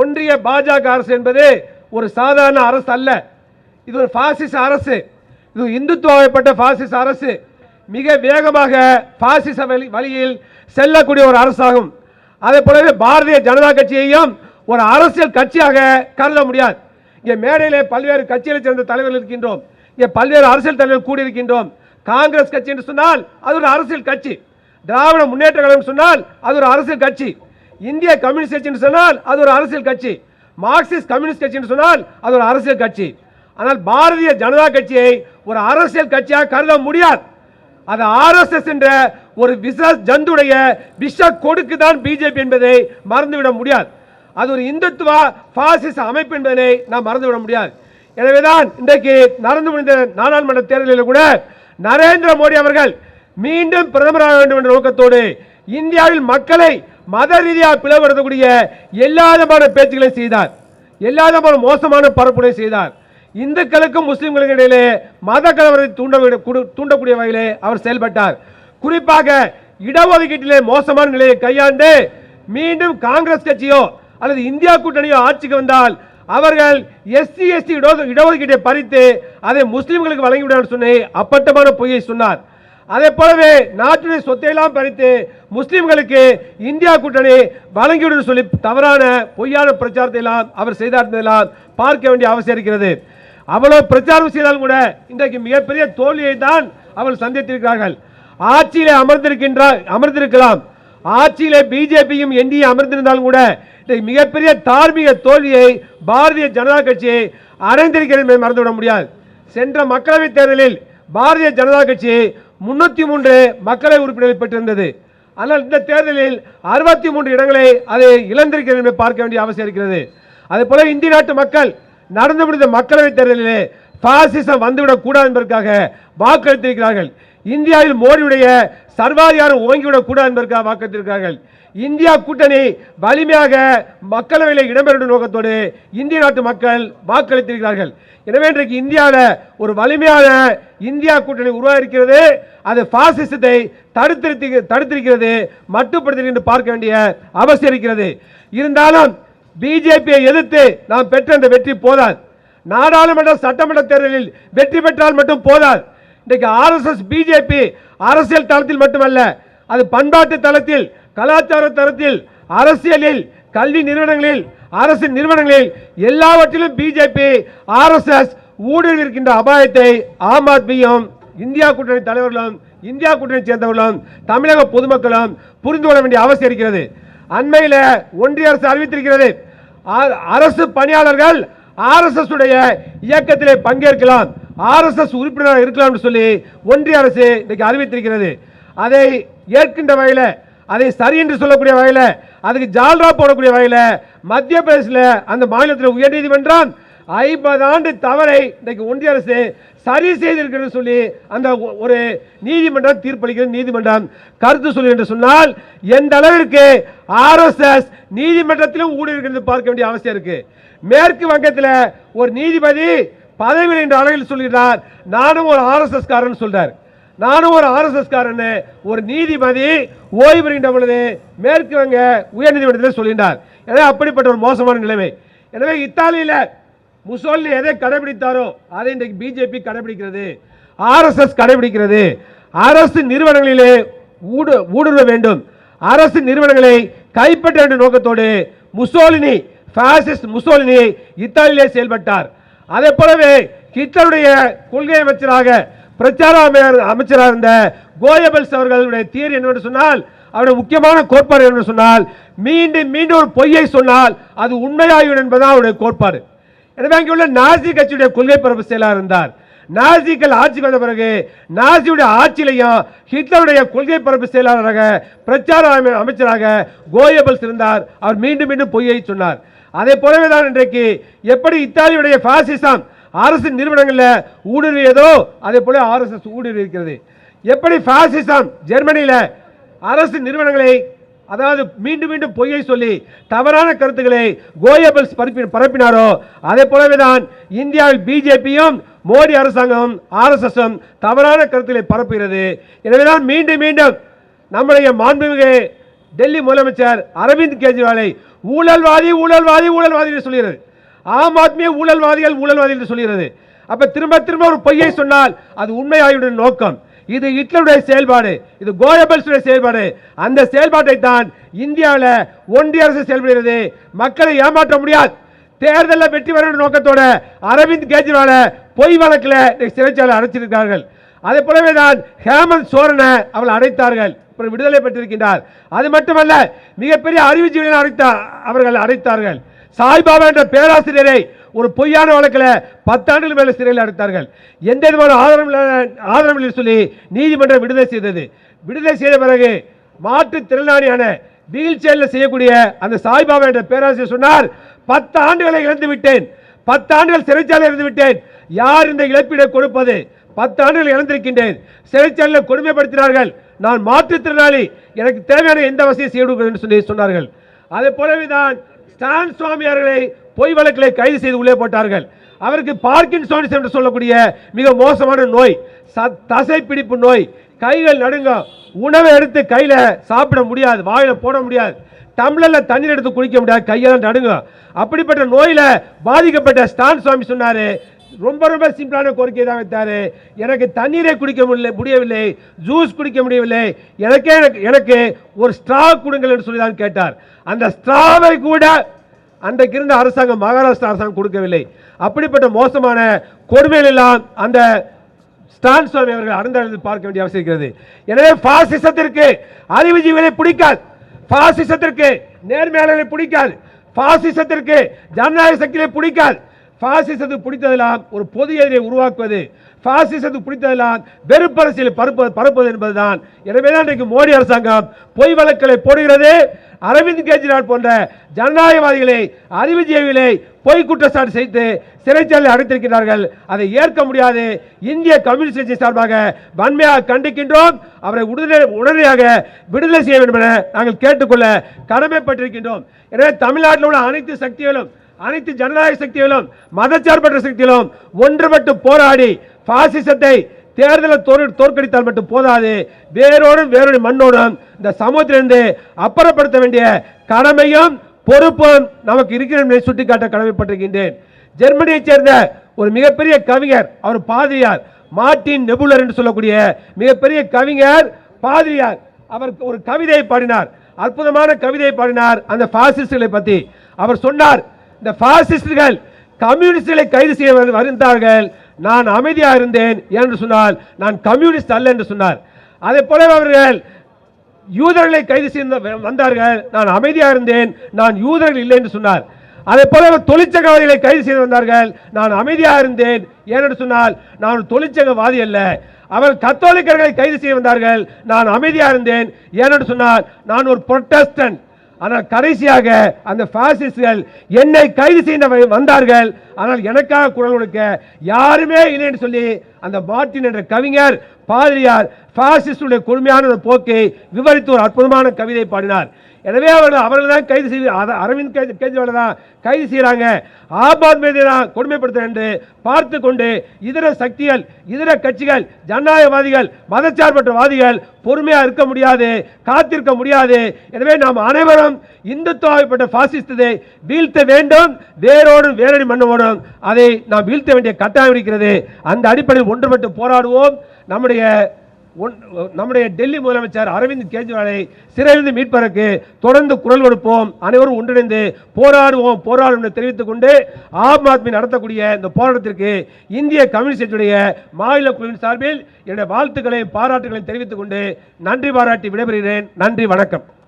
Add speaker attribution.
Speaker 1: ஒன்றிய பாஜக அரசு என்பது ஒரு சாதாரண அரசு அல்ல. இது ஒரு பாசிச அரசு. இது இந்துத்துவப்பட்ட பாசிச அரசு. மிக வேகமாக பாசிச வழி வழியில் செல்லக்கூடிய ஒரு அரசாகும். அதே போலவே பாரதிய ஜனதா கட்சியையும் ஒரு அரசியல் கட்சியாக கருத முடியாது. இங்கே மேடையிலே பல்வேறு கட்சிகளை சேர்ந்த தலைவர்கள் இருக்கின்றோம். இங்கே பல்வேறு அரசியல் தலைவர்கள் கூடியிருக்கின்றோம். காங்கிரஸ் கட்சி என்று சொன்னால் அது ஒரு அரசியல் கட்சி. திராவிட முன்னேற்ற கழகம் சொன்னால் அது ஒரு அரசியல் கட்சி. இந்திய கம்யூனிஸ்ட் கட்சி என்று சொன்னால் அது ஒரு அரசியல் கட்சி. மார்க்சிஸ்ட் கம்யூனிஸ்ட் கட்சி என்று சொன்னால் அது ஒரு அரசியல் கட்சி. ஆனால் பாரதிய ஜனதா கட்சியை ஒரு அரசியல் கட்சியாக கருத முடியாது. அது ஆர்எஸ்எஸ் என்ற ஒரு விச ஜந்துடைய விஷ கொடுக்கு தான் பிஜேபி என்பதை மறந்துவிட முடியாது. அது ஒரு இந்துத்துவ பாசிச அமைப்பு என்பதை நாம் மறந்துவிட முடியாது. எனவேதான் இன்றைக்கு நடந்து முடிந்த நாடாளுமன்ற தேர்தலில் கூட நரேந்திர மோடி அவர்கள் மீண்டும் பிரதமராக வேண்டும் என்ற நோக்கத்தோடு இந்தியாவில் மக்களை மத ரீதியாக பிளவுபடுத்தக்கூடிய எல்லா விதமான பேச்சுக்களை செய்தார். எல்லா விதமான மோசமான பரப்புரை செய்தார். இந்துக்களுக்கும் முஸ்லீம்களுக்கும் இடையிலே மத கலவரத்தை தூண்ட குடு- தூண்டக்கூடிய வகையிலே அவர் செயல்பட்டார். குறிப்பாக இடஒதுக்கீட்டிலே மோசமான நிலையை கையாண்டு மீண்டும் காங்கிரஸ் கட்சியோ அல்லது இந்தியா கூட்டணியோ ஆட்சிக்கு வந்தால் அவர்கள் எஸ்சி எஸ்டி இடஒதுக்கீட்டை பறித்து அதை முஸ்லீம்களுக்கு வழங்கிவிடான்னு சொல்லி அப்பட்டமான பொய்யை சொன்னார். அதே போலவே நாட்டுடைய சொத்தையெல்லாம் பறித்து முஸ்லிம்களுக்கு இந்தியா கூட்டணி வழங்கிவிடும் சொல்லி தவறான பொய்யான பிரச்சாரத்தை எல்லாம் அவர் செய்தார் பார்க்க வேண்டிய அவசியம் இருக்கிறது. அவ்வளவு பிரச்சாரம் செய்தாலும் கூட இன்றைக்கு மிகப்பெரிய தோல்வியை தான் அவர்கள் சந்தித்திருக்கிறார்கள். ஆட்சியிலே அமர்ந்திருக்கின்ற அமர்ந்திருக்கலாம். ஆட்சியிலே பிஜேபியும் என்டிஏ அமர்ந்திருந்தாலும் கூட இன்றைக்கு மிகப்பெரிய தார்மீக தோல்வியை பாரதிய ஜனதா கட்சி அடைந்திருக்கிறது மறந்துவிட முடியாது. சென்ற மக்களவைத் தேர்தலில் பாரதிய ஜனதா கட்சி முன்னூத்தி மூன்று மக்களவை உறுப்பினர்கள் பெற்றிருந்தது. ஆனால் இந்த தேர்தலில் அறுபத்தி மூன்று இடங்களை அது இழந்திருக்கிறது என்பதை பார்க்க வேண்டிய அவசியம் இருக்கிறது. அதே போல இந்திய நாட்டு மக்கள் நடந்து முடிந்த மக்களவைத் தேர்தலிலே பாசிசம் வந்துவிடக் கூடாது என்பதற்காக வாக்களித்திருக்கிறார்கள். இந்தியாவில் மோடியுடைய சர்வாதிகாரம் ஓங்கிவிடக் கூடாது என்பதற்காக வாக்களித்திருக்கிறார்கள். இந்தியா கூட்டணி வலிமையாக மக்களவையில் இடம்பெறும் நோக்கத்தோடு இந்திய நாட்டு மக்கள் வாக்களித்திருக்கிறார்கள். எனவே இன்றைக்கு இந்தியாவில் ஒரு வலிமையான இந்தியா கூட்டணி உருவாகிருக்கிறது அது பாசிசத்தை தடுத்திருத்தி தடுத்திருக்கிறது மட்டுப்படுத்தி என்று பார்க்க வேண்டிய அவசியம் இருக்கிறது. இருந்தாலும் பிஜேபியை எதிர்த்து நாம் பெற்ற அந்த வெற்றி போதாது. நாடாளுமன்ற சட்டமன்ற தேர்தலில் வெற்றி பெற்றால் மட்டும் போதாது. இன்றைக்கு ஆர்எஸ்எஸ் பிஜேபி அரசியல் தளத்தில் மட்டுமல்ல அது பண்பாட்டு தளத்தில் கலாச்சார தளத்தில் அரசியலில் கல்வி நிறுவனங்களில் அரசு நிறுவனங்களில் எல்லாவற்றிலும் பிஜேபி ஆர்எஸ்எஸ் ஊடுருவி இருக்கின்ற அபாயத்தை ஆம் ஆத்மியும் இந்தியா கூட்டணி தலைவர்களும் இந்தியா கூட்டணி சேர்ந்தவர்களும் தமிழக பொதுமக்களும் புரிந்து கொள்ள வேண்டிய அவசியம் இருக்கிறது. அண்மையில் ஒன்றிய அரசு அறிவித்திருக்கிறது அரசு பணியாளர்கள் ஆர்எஸ்எஸ் உடைய இயக்கத்திலே பங்கேற்கலாம். ஆர்எஸ்எஸ் உறுப்பினராக இருக்கலாம் சொல்லி ஒன்றிய அரசு இன்றைக்கு அறிவித்திருக்கிறது. அதை ஏற்கின்ற வகையில் அதை சரி என்று சொல்லக்கூடிய வகையில் அதுக்கு ஜால்ரா போடக்கூடிய வகையில் மத்திய பிரதேசில் அந்த மாநிலத்தில் உயர்நீதிமன்றம் ஐம்பது ஆண்டு தவறை இன்றைக்கு ஒன்றிய அரசு சரி செய்திருக்கிறது சொல்லி அந்த ஒ- ஒரு நீதிமன்றம் தீர்ப்பளிக்கிறது. நீதிமன்றம் கருத்து சொல்லி என்று சொன்னால் எந்த அளவிற்கு ஆர்எஸ்எஸ் நீதிமன்றத்திலும் ஊடுருக்கிறது பார்க்க வேண்டிய அவசியம் இருக்கு. மேற்கு வங்கத்தில் ஒரு நீதிபதி பதவி என்ற அளவில் சொல்கிறார். நானும் ஒரு ஆர்எஸ்எஸ் காரன் சொல்றார். நானும் ஒரு ஆர்எஸ்எஸ் காரன் ஒரு நீதிபதி ஓய்வு பெறுகின்ற பொழுது மேற்கு வங்க உயர்நீதிமன்றத்தில் சொல்கின்றார். எனவே அப்படிப்பட்ட ஒரு மோசமான நிலைமை. எனவே இத்தாலியில் முசோலினி எதை கடைபிடித்தாரோ அதை இன்றைக்கு பிஜேபி கடைபிடிக்கிறது ஆர்எஸ்எஸ் கடைபிடிக்கிறது. அரசு நிறுவனங்களிலே ஊடு ஊடுருவ வேண்டும். அரசு நிறுவனங்களை கைப்பற்ற வேண்டிய நோக்கத்தோடு முசோலினி பாசிஸ்ட் முசோலினி இத்தாலியிலே செயல்பட்டார். அதே போலவே ஹிட்லருடைய கொள்கை அமைச்சராக பிரச்சார அமைச்சராக இருந்த கோயபல்ஸ் அவர்களுடைய தீர் என்னவென்று சொன்னால் அவருடைய முக்கியமான கோட்பாடு என்னவென்று சொன்னால் மீண்டும் மீண்டும் ஒரு பொய்யை சொன்னால் அது உண்மையாகிவிடும் என்பதுதான் அவருடைய கோட்பாடு. எனவே அங்கே உள்ள நாசி கட்சியுடைய கொள்கை பரப்பு செயலாளர் இருந்தார். நாசிகள் ஆட்சி வந்த பிறகு நாசியுடைய ஆட்சியிலையும் ஹிட்லருடைய கொள்கை பரப்பு செயலாளராக பிரச்சார அமை- அமைச்சராக கோயபல்ஸ் இருந்தார். அவர் மீண்டும் மீண்டும் பொய்யை சொன்னார். அதே போலவே தான் இன்றைக்கு எப்படி இத்தாலியுடைய பாசிசம் அரசு நிறுவனங்களில் ஊடுருவியதோ அதே போல ஆர்எஸ்எஸ் ஊடுருவி இருக்கிறது எப்படி பாசிசம் ஜெர்மனியில் அரசு நிறுவனங்களை அதாவது மீண்டும் மீண்டும் பொய்யை சொல்லி தவறான கருத்துக்களை கோயபல்ஸ் பரப்பி பரப்பினாரோ அதே போலவே தான் இந்தியாவில் பிஜேபியும் மோடி அரசாங்கம் ஆர்எஸ்எஸும் தவறான கருத்துக்களை பரப்புகிறது. எனவேதான் மீண்டும் மீண்டும் நம்முடைய மாண்புமிகு டெல்லி முதலமைச்சர் அரவிந்த் கெஜ்ரிவாலை ஊழல்வாதி ஊழல்வாதி ஊழல்வாதி என்று சொல்கிறது. ஆம் ஆத்மிய ஊழல்வாதிகள் ஊழல்வாதி என்று சொல்கிறது. அப்ப திரும்ப திரும்ப ஒரு பொய்யை சொன்னால் அது உண்மையாயுடைய நோக்கம். இது ஹிட்லருடைய செயல்பாடு. இது கோயபல்ஸுடைய செயல்பாடு. அந்த செயல்பாட்டை தான் இந்தியாவில் ஒன்றிய அரசு செயல்படுகிறது. மக்களை ஏமாற்ற முடியாது. தேர்தலில் வெற்றி பெற நோக்கத்தோடு நோக்கத்தோட அரவிந்த் கெஜ்ரிவாலை பொய் வழக்கில் சிறைச்சாலை அடைச்சிருக்கிறார்கள். அதே போலவே தான் ஹேமந்த் சோரனை அவள் அடைத்தார்கள். விடுதலை பெற்றிருக்கின்றார். அது மட்டுமல்ல மிகப்பெரிய அறிவுஜீவிகளை அடைத்தார் அவர்கள் அடைத்தார்கள். சாய்பாபா என்ற பேராசிரியரை ஒரு பொய்யான வழக்கில் பத்தாண்டுகள் மேலே சிறையில் அடைத்தார்கள். எந்த விதமான ஆதாரம் இல்ல- ஆதாரம் இல்லை சொல்லி நீதிமன்றம் விடுதலை செய்தது. விடுதலை செய்த பிறகு மாற்றுத்திறனாளியான வீல் சேரில் செய்யக்கூடிய அந்த சாய்பாபா என்ற பேராசிரியர் சொன்னார் பத்து ஆண்டுகளை இழந்து விட்டேன். பத்து ஆண்டுகள் சிறைச்சாலை இருந்து விட்டேன். யார் இந்த இழப்பீடை கொடுப்பது? பத்து ஆண்டுகள் இழந்திருக்கின்றேன். சிறைச்சாலையில் கொடுமைப்படுத்தினார்கள். நான் மாற்றுத்திறனாளி எனக்கு தேவையான எந்த வசதியும் செய்து என்று சொல்லி சொன்னார்கள். அதே போலவே தான் ஸ்டான் சுவாமியார்களை பொய் வழக்கிலே கைது செய்து உள்ளே போட்டார்கள். அவருக்கு பார்க்கின்சோன்ஸ் என்று சொல்லக்கூடிய மிக மோசமான நோய் தசை பிடிப்பு நோய். கைகள் நடுங்க உணவை எடுத்து கையில் சாப்பிட முடியாது வாயில் போட முடியாது. டம்ளரில் தண்ணீர் எடுத்து குடிக்க முடியாது கையெல்லாம் நடுங்க. அப்படிப்பட்ட நோயில் பாதிக்கப்பட்ட ஸ்டான் சுவாமி சொன்னார் ரொம்ப ரொம்ப சிம்பிளான கோரிக்கை தான் வைத்தார். எனக்கு தண்ணீரை குடிக்க முடியல முடியவில்லை. ஜூஸ் குடிக்க முடியவில்லை. எனக்கே எனக்கு எனக்கு ஒரு ஸ்ட்ரா கொடுங்கள் என்று சொல்லி தான் கேட்டார். அந்த ஸ்ட்ராவை கூட அன்றைக்கு இருந்த அரசாங்கம் மகாராஷ்டிரா அரசாங்கம் கொடுக்கவில்லை. அப்படிப்பட்ட மோசமான கொடுமைகள் எல்லாம் அந்த ஸ்டான் சுவாமி அவர்கள் அறந்தாழ்ந்து பார்க்க வேண்டிய அவசியம் இருக்கிறது. எனவே பாசிசத்திற்கு அறிவுஜீவிகளை பிடிக்காது. பாசிசத்திற்கு நேர்மையாளர்களை பிடிக்காது. பாசிசத்திற்கு ஜனநாயக சக்தியை பிடிக்காது. பாசிசத்துக்கு பிடித்ததெல்லாம் ஒரு பொது எதிரை உருவாக்குவது பாசிசத்துக்கு பிடித்ததெல்லாம் வெறுப்பரசியல் பரப்ப பரப்புவது என்பதுதான். எனவே தான் இன்றைக்கு மோடி அரசாங்கம் பொய் வழக்குகளை போடுகிறது. அரவிந்த் கெஜ்ரிவால் போன்ற ஜனநாயகவாதிகளை அறிவுஜீவிகளை பொய் குற்றச்சாட்டு செய்து சிறைச்சாலை அடைத்திருக்கிறார்கள். அதை ஏற்க முடியாது. இந்திய கம்யூனிஸ்ட் கட்சி சார்பாக வன்மையாக கண்டிக்கின்றோம். அவரை உடனே உடனடியாக விடுதலை செய்ய வேண்டும் என நாங்கள் கேட்டுக்கொள்ள கடமைப்பட்டிருக்கின்றோம். எனவே தமிழ்நாட்டில் உள்ள அனைத்து சக்திகளும் அனைத்து ஜனநாயக சக்திகளும் மதச்சார்பற்ற சக்திகளும் ஒன்றுபட்டு போராடி பாசிசத்தை தேர்தலை தோற் தோற்கடித்தால் மட்டும் போதாது. வேரோடும் வேரோடு மண்ணோடும் இந்த சமூகத்திலிருந்து அப்புறப்படுத்த வேண்டிய கடமையும் பொறுப்பும் நமக்கு இருக்கிற சுட்டிக்காட்ட கடமைப்பட்டிருக்கின்றேன். ஜெர்மனியைச் சேர்ந்த ஒரு மிகப்பெரிய கவிஞர் அவர் பாதிரியார் மார்ட்டின் நெபுலர் என்று சொல்லக்கூடிய மிகப்பெரிய கவிஞர் பாதிரியார். அவர் ஒரு கவிதையை பாடினார் அற்புதமான கவிதையை பாடினார் அந்த பாசிஸ்டுகளை பற்றி அவர் சொன்னார் இந்த பாசிஸ்டுகள் கம்யூனிஸ்டுகளை கைது செய்ய வருந்தார்கள். நான் அமைதியாக இருந்தேன் என்று சொன்னால் நான் கம்யூனிஸ்ட் அல்ல என்று சொன்னார். அதே போல அவர்கள் யூதர்களை கைது செய்த வந்தார்கள். நான் அமைதியாக இருந்தேன் நான் யூதர்கள் இல்லை என்று சொன்னார். அதே போல அவர் தொழிற்சங்கவாதிகளை கைது செய்து வந்தார்கள். நான் அமைதியாக இருந்தேன் ஏனென்று சொன்னால் நான் ஒரு தொழிற்சங்கவாதி அல்ல. அவர் கத்தோலிக்கர்களை கைது செய்ய வந்தார்கள். நான் அமைதியாக இருந்தேன் ஏனென்று சொன்னால் நான் ஒரு புரொட்டஸ்டன்ட் ஆனால் கடைசியாக அந்த பாசிஸ்டுகள் என்னை கைது செய்ய வ- வந்தார்கள். ஆனால் எனக்காக குரல் கொடுக்க யாருமே இல்லை என்று சொல்லி அந்த மார்டின் என்ற கவிஞர் பாதிரியார் பாசிஸ்டுடைய கொடுமையான ஒரு போக்கை விவரித்து ஒரு அற்புதமான கவிதை பாடினார். எனவே அவர்கள் அவர்கள் தான் கைது செய்து அரவிந்த் கைது கெஜ்ரிவால் தான் கைது செய்கிறாங்க. ஆம் ஆத்மி தான் கொடுமைப்படுத்த என்று பார்த்து கொண்டு இதர சக்திகள் இதர கட்சிகள் ஜனநாயகவாதிகள் மதச்சார்பற்றவாதிகள் பொறுமையாக இருக்க முடியாது காத்திருக்க முடியாது. எனவே நாம் அனைவரும் இந்துத்துவாவைப்பட்ட பாசிஸ்டத்தை வீழ்த்த வேண்டும் வேரோடும் வேரடி மண்ணோடும் அதை நாம் வீழ்த்த வேண்டிய கட்டாயம் இருக்கிறது. அந்த அடிப்படையில் ஒன்றுபட்டு போராடுவோம். நம்முடைய நம்முடைய டெல்லி முதலமைச்சர் அரவிந்த் கெஜ்ரிவாலை சிறையிலிருந்து மீட்பதற்கு தொடர்ந்து குரல் கொடுப்போம். அனைவரும் ஒன்றிணைந்து போராடுவோம் போராடும் என்று தெரிவித்துக் கொண்டு ஆம் ஆத்மி நடத்தக்கூடிய இந்த போராட்டத்திற்கு இந்திய கம்யூனிஸ்ட் கட்சியுடைய மாநில குழுவின் சார்பில் என்னுடைய வாழ்த்துக்களையும் பாராட்டுகளையும் தெரிவித்துக் கொண்டு நன்றி பாராட்டி விடைபெறுகிறேன். நன்றி வணக்கம்.